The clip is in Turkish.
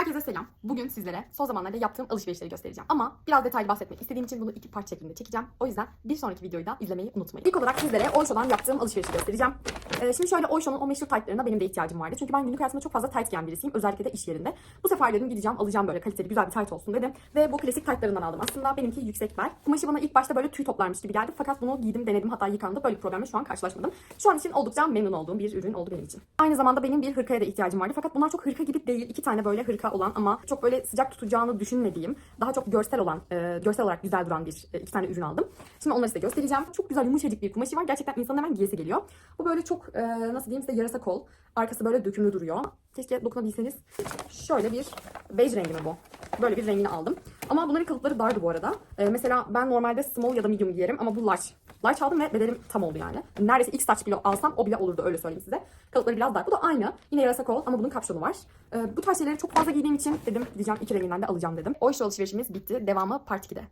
Herkese selam. Bugün sizlere son zamanlarda yaptığım alışverişleri göstereceğim. Ama biraz detaylı bahsetmek istediğim için bunu iki part şeklinde çekeceğim. O yüzden bir sonraki videoyu da izlemeyi unutmayın. İlk olarak sizlere Oysho'dan yaptığım alışverişi göstereceğim. Ee, şimdi şöyle Oysho'nun o meşhur taytlarına benim de ihtiyacım vardı. Çünkü ben günlük hayatımda çok fazla tayt giyen birisiyim. Özellikle de iş yerinde. Bu sefer dedim gideceğim alacağım böyle kaliteli güzel bir tayt olsun dedim. Ve bu klasik taytlarından aldım. Aslında benimki yüksek bel. Kumaşı bana ilk başta böyle tüy toplarmış gibi geldi. Fakat bunu giydim denedim hatta yıkandı. Böyle bir problemle şu an karşılaşmadım. Şu an için oldukça memnun olduğum bir ürün oldu benim için. Aynı zamanda benim bir hırkaya da ihtiyacım vardı. Fakat bunlar çok hırka gibi değil. İki tane böyle hırka olan ama çok böyle sıcak tutacağını düşünmediğim, daha çok görsel olan, e, görsel olarak güzel duran bir e, iki tane ürün aldım. Şimdi onları size göstereceğim. Çok güzel yumuşacık bir kumaşı var. Gerçekten insanın hemen giyesi geliyor. Bu böyle çok e, nasıl diyeyim size yarasa kol. Arkası böyle dökümlü duruyor. Keşke dokunabilseniz. Şöyle bir bej rengi mi bu? Böyle bir rengini aldım. Ama bunların kalıpları dardı bu arada. E, mesela ben normalde small ya da medium giyerim ama bu large. Large aldım ve bedenim tam oldu yani. Neredeyse ilk saç bile alsam o bile olurdu öyle söyleyeyim size. Kalıpları biraz dar. Bu da aynı. Yine yarasa kol ama bunun kapşonu var. E, bu tarz şeyleri çok fazla giydiğim için dedim gideceğim iki renginden de alacağım dedim. O iş alışverişimiz bitti. Devamı part 2'de.